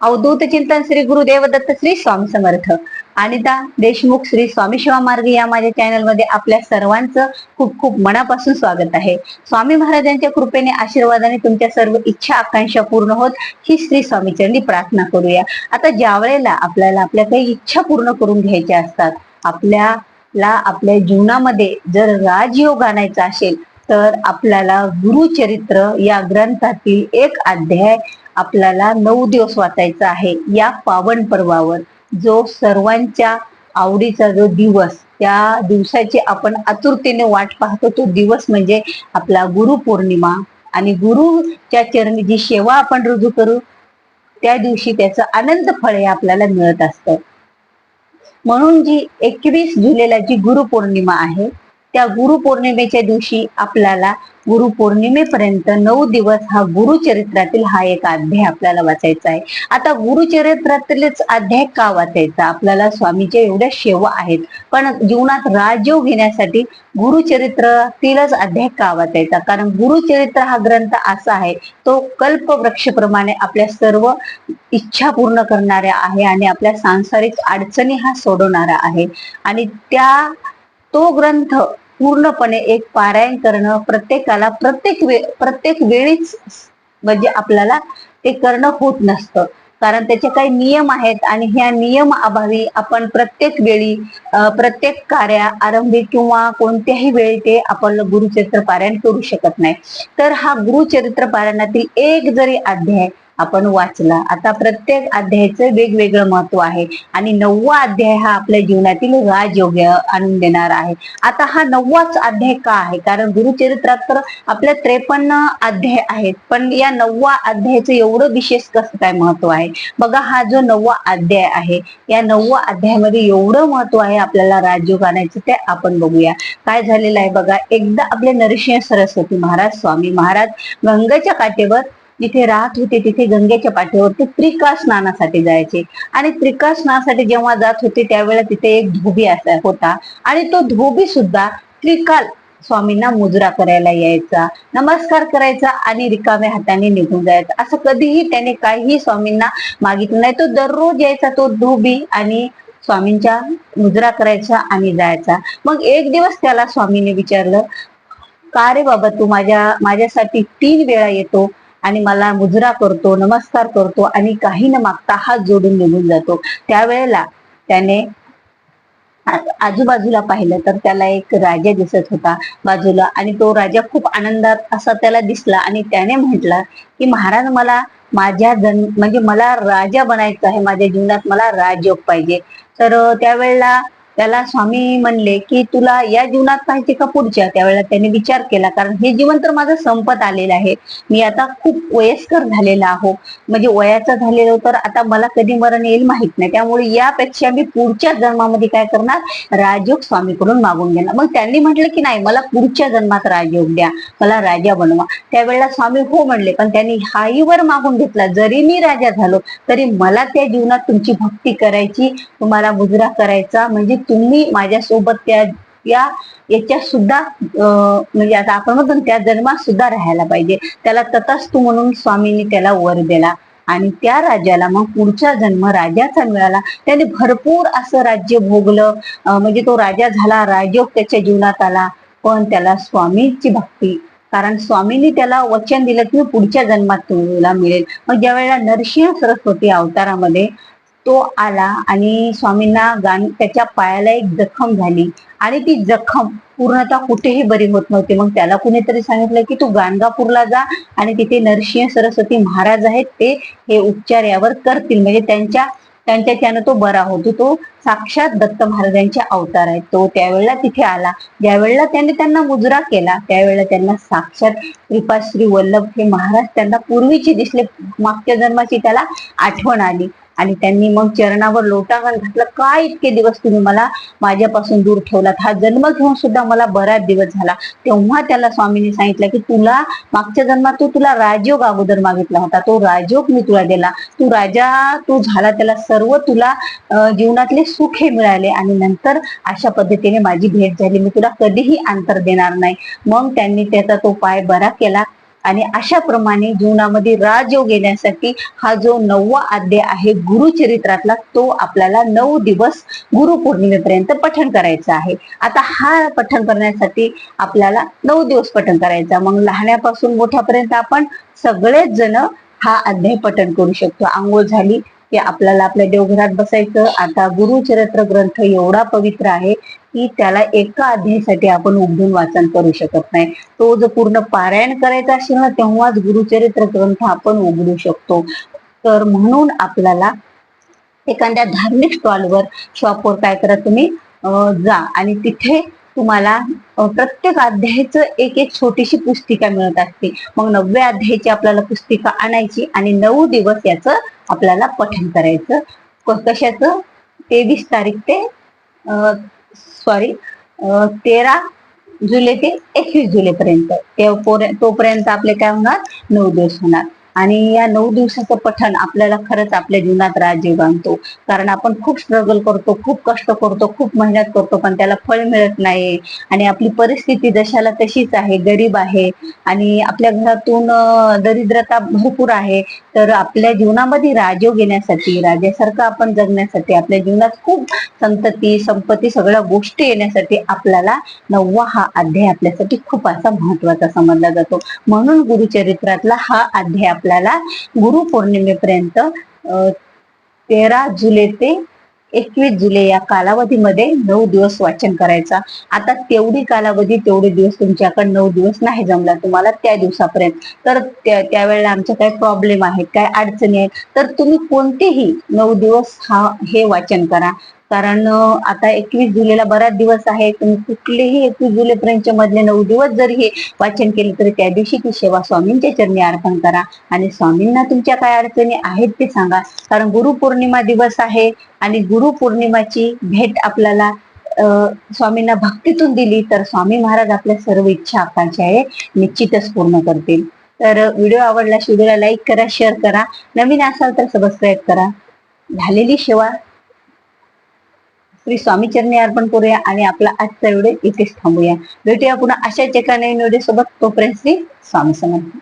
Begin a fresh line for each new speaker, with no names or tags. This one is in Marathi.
अवधूत चिंतन श्री गुरुदेव दत्त श्री स्वामी समर्थ. अनिता देशमुख श्री स्वामी शिवामार्ग या माझ्या चॅनलमध्ये आपल्या सर्वांचं खूप खूप मनापासून स्वागत आहे. स्वामी महाराजांच्या कृपेने आशीर्वादाने तुमच्या सर्व इच्छा आकांक्षा पूर्ण होत ही श्री स्वामीचरणी प्रार्थना करूया. आता ज्या वेळेला आपल्याला आपल्या काही इच्छा पूर्ण करून घ्यायच्या असतात आपल्याला आपल्या जीवनामध्ये जर राजयोग आणायचा असेल तर आपल्याला गुरुचरित्र या ग्रंथातील एक अध्याय आपल्याला नऊ दिवस वाचायचा आहे. या पावन पर्वावर जो सर्वांच्या आवडीचा जो दिवस त्या दिवसाची आपण आतुरतेने वाट पाहतो तो दिवस म्हणजे आपला गुरुपौर्णिमा आणि गुरुच्या चरणी जी सेवा आपण रुजू करू त्या दिवशी त्याचं आनंद फळ हे आपल्याला मिळत असतं. म्हणून जी एकवीस जुलैला जी गुरुपौर्णिमा आहे त्या गुरुपौर्णिमेच्या दिवशी आपल्याला गुरुपौर्णिमेपर्यंत नऊ दिवस हा गुरुचरित्रातील हा एक अध्याय आपल्याला वाचायचा आहे. आता गुरुचरित्रातीलच अध्याय का वाचायचा? आपल्याला स्वामीच्या एवढ्या शेवा आहेत. पण जीवनात राजयोग घेण्यासाठी गुरुचरित्रातीलच अध्याय का वाचायचा? कारण गुरुचरित्र हा ग्रंथ असा आहे तो कल्पवृक्षप्रमाणे आपल्या सर्व इच्छा पूर्ण करणाऱ्या आहे आणि आपल्या सांसारिक अडचणी हा सोडवणारा आहे. आणि त्या तो ग्रंथ पूर्णपणे एक पारायण करणं प्रत्येकाला प्रत्येक वे प्रत्येक वेळीच म्हणजे आपल्याला ते करणं होत नसतं. कारण त्याचे काही नियम आहेत आणि ह्या नियम अभावी आपण प्रत्येक वेळी प्रत्येक कार्या आरंभी किंवा कोणत्याही वेळी ते आपण गुरुचरित्र पारायण करू शकत नाही. तर हा गुरुचरित्र पारायणातील एक जरी अध्याय आपण वाचला. आता प्रत्येक अध्यायाचं वेगवेगळं महत्त्व आहे. आणि नववा अध्याय हा आपल्या जीवनातील राजयोग्य आणून देणार आहे. आता हा नववाच अध्याय का आहे? कारण गुरुचरित्रात तर आपल्या त्रेपन्न अध्याय आहेत. पण या नववा अध्यायाचं एवढं विशेष कसं काय महत्त्व आहे? बघा हा जो नववा अध्याय आहे या नववा अध्यायामध्ये एवढं महत्त्व आहे आपल्याला राजयोग आणायचं ते आपण बघूया. काय झालेलं आहे बघा एकदा आपले नरसिंह सरस्वती महाराज स्वामी महाराज गंगेच्या काठेवर जिथे राहत होते तिथे गंगेच्या पाठीवरती त्रिका स्नानासाठी जायचे. आणि त्रिका स्नानासाठी जेव्हा जात होते त्यावेळेला तिथे एक धोबी असा होता. आणि तो धोबी सुद्धा त्रिकाल स्वामींना मुजरा करायला यायचा नमस्कार करायचा आणि रिकाम्या हाताने निघून जायचा. असं कधीही त्याने काहीही स्वामींना मागितलं नाही. तो दररोज यायचा तो धोबी आणि स्वामींच्या मुजरा करायचा आणि जायचा. मग एक दिवस त्याला स्वामीने विचारलं का रे बाबा तू माझ्या माझ्यासाठी तीन वेळा येतो आणि मला मुजरा करतो नमस्कार करतो आणि काही न मागता हात जोडून निघून जातो. त्यावेळेला त्याने आजूबाजूला पाहिलं तर त्याला एक राजा दिसत होता बाजूला आणि तो राजा खूप आनंदात असा त्याला दिसला आणि त्याने म्हटला की महाराज मला माझ्या जन म्हणजे मला राजा बनायचं आहे माझ्या जीवनात मला राजयोग पाहिजे. तर त्यावेळेला त्याला स्वामी म्हणले की तुला या जीवनात पाहिजे का पुढच्या? त्यावेळेला त्याने विचार केला कारण हे जीवन तर माझं संपत आलेलं आहे. मी आता खूप वयस्कर झालेला आहो. म्हणजे वयाचं झालेलो तर आता मला कधी मरण येईल माहीत नाही. त्यामुळे यापेक्षा मी पुढच्या जन्मामध्ये काय करणार? राजयोग स्वामीकडून मागून घेणार. मग त्यांनी म्हटलं की नाही मला पुढच्या जन्मात राजयोग द्या. मला राजा बनवा. त्यावेळेला स्वामी हो म्हणले पण त्यांनी हाही वर मागून घेतला. जरी मी राजा झालो तरी मला त्या जीवनात तुमची भक्ती करायची तुम्हाला गुजरा करायचा म्हणजे तुम्ही माझ्यासोबत त्या या याच्या सुद्धा म्हणजे आता आपण म्हणतो त्या जन्मात सुद्धा राहायला पाहिजे. त्याला तथास्तू म्हणून स्वामींनी त्याला वर दिला. आणि त्या राजाला मग पुढचा जन्म राजाचा मिळाला त्याने भरपूर असं राज्य भोगलं. म्हणजे तो राजा झाला राजयोग त्याच्या जीवनात आला. पण त्याला स्वामीची भक्ती कारण स्वामींनी त्याला वचन दिलं की पुढच्या जन्मात तुला मिळेल. मग ज्या वेळेला नरसिंह सरस्वती अवतारामध्ये तो आला आणि स्वामींना गाण त्याच्या पायाला एक जखम झाली. आणि ती जखम पूर्णतः कुठेही बरी होत नव्हती. मग त्याला कुणीतरी सांगितलं की तू गाणगापूरला जा आणि तिथे नरसिंह सरस्वती महाराज आहेत ते हे उपचार यावर करतील. म्हणजे त्यांच्या त्यांच्या त्यानं तो बरा होतो. तो साक्षात दत्त महाराजांचे अवतार आहेत. तो त्यावेळेला तिथे आला. ज्यावेळेला त्याने त्यांना मुजरा केला त्यावेळेला त्यांना साक्षात कृपाश्री वल्लभ हे महाराज त्यांना पूर्वीचे दिसले. मागच्या जन्माची त्याला आठवण आली. आणि त्यांनी मग चरणावर लोटांगण घातलं. काय इतके दिवस तुम्ही मला माझ्यापासून दूर ठेवलात? हा जन्म घेऊन सुद्धा मला बराच दिवस झाला. तेव्हा त्याला स्वामींनी सांगितलं की तुला मागच्या जन्मात तू तुला राजयोग अगोदर मागितला होता. तो राजयोग मी तुला दिला. तू राजा तू झाला त्याला सर्व तुला जीवनातले सुख हे मिळाले आणि नंतर अशा पद्धतीने माझी भेट झाली. मी तुला कधीही अंतर देणार नाही. मग त्यांनी त्याचा तो पाय बरा केला. आणि अशा प्रमाणे जीवनामध्ये राजयोग येण्यासाठी हा जो नववा अध्याय आहे गुरुचरित्रातला तो आपल्याला नऊ दिवस गुरुपौर्णिमेपर्यंत पठण करायचा आहे. आता हा पठण करण्यासाठी आपल्याला नऊ दिवस पठण करायचा. मग लहान्यापासून मोठ्यापर्यंत आपण सगळेच जण हा अध्याय पठण करू शकतो. आंघोळ झाली की आपल्याला आपल्या देवघरात बसायचं. आता गुरुचरित्र ग्रंथ एवढा पवित्र आहे की त्याला एका अध्यायासाठी आपण उघडून वाचन करू शकत नाही. तो जर पूर्ण पारायण करायचा असेल ना तेव्हाच गुरुचरित्र ग्रंथ आपण उघडू शकतो. तर म्हणून आपल्याला एखाद्या धार्मिक स्टॉलवर शॉपवर काय करा तुम्ही अं, जा आणि तिथे तुम्हाला प्रत्येक अध्यायाचं एक एक छोटीशी पुस्तिका मिळत असते. मग नवव्या अध्यायाची आपल्याला पुस्तिका आणायची आणि नऊ दिवस याचं आपल्याला पठन करायचं. कशाचं? तेवीस तारीख ते सॉरी तेरा जुलै ते एकवीस जुलैपर्यंत. ते तोपर्यंत आपले काय होणार? नऊ दिवस होणार. आणि या नऊ दिवसाचं पठण आपल्याला खरंच आपल्या जीवनात राज्य बांधतो कारण आपण खूप स्ट्रगल करतो खूप कष्ट करतो खूप मेहनत करतो पण त्याला फळ मिळत नाही. आणि आपली परिस्थिती जशाला तशीच आहे गरीब आहे. आणि आपल्या घरातून दरिद्रता भरपूर आहे. तर आपल्या जीवनामध्ये राजयोग येण्यासाठी राजासारखं आपण जगण्यासाठी आपल्या जीवनात खूप संतती संपत्ती सगळ्या गोष्टी येण्यासाठी आपल्याला नववा हा अध्याय आपल्यासाठी खूप असा महत्त्वाचा समजला जातो. म्हणून गुरुचरित्रातला हा अध्याय आपल्याला गुरुपौर्णिमेपर्यंत तेरा जुलै ते एकवीस जुलै या कालावधीमध्ये नऊ दिवस वाचन करायचा. आता तेवढी कालावधी तेवढे दिवस तुमच्याकडे नऊ दिवस नाही जमला तुम्हाला त्या दिवसापर्यंत. तर त्यावेळेला आमच्या काही प्रॉब्लेम आहेत काय अडचणी आहेत. तर तुम्ही कोणतेही नऊ दिवस हा हे वाचन करा. कारण आता एकवीस जुलैला बराच दिवस आहे. तुम्ही कुठलेही एकवीस जुलैपर्यंत मधले नऊ दिवस जरी हे वाचन केले तरी त्या दिवशी ती सेवा स्वामींच्या चरणी अर्पण करा. आणि स्वामींना तुमच्या काय अडचणी आहेत ते सांगा. कारण गुरुपौर्णिमा दिवस आहे आणि गुरुपौर्णिमाची भेट आपल्याला स्वामींना भक्तीतून दिली तर स्वामी महाराज आपल्या सर्व इच्छा आकांक्षा आहे निश्चितच पूर्ण करतील. तर व्हिडिओ आवडला व्हिडिओला लाईक करा शेअर करा. नवीन असाल तर सबस्क्राईब करा. झालेली सेवा श्री स्वामी चरणी अर्पण करूया आणि आपला आजचा व्हिडिओ इथेच थांबूया. भेटूया पुन्हा अशाच एका नवीन व्हिडिओ सोबत तोपर्यंत श्री स्वामी समर्थ.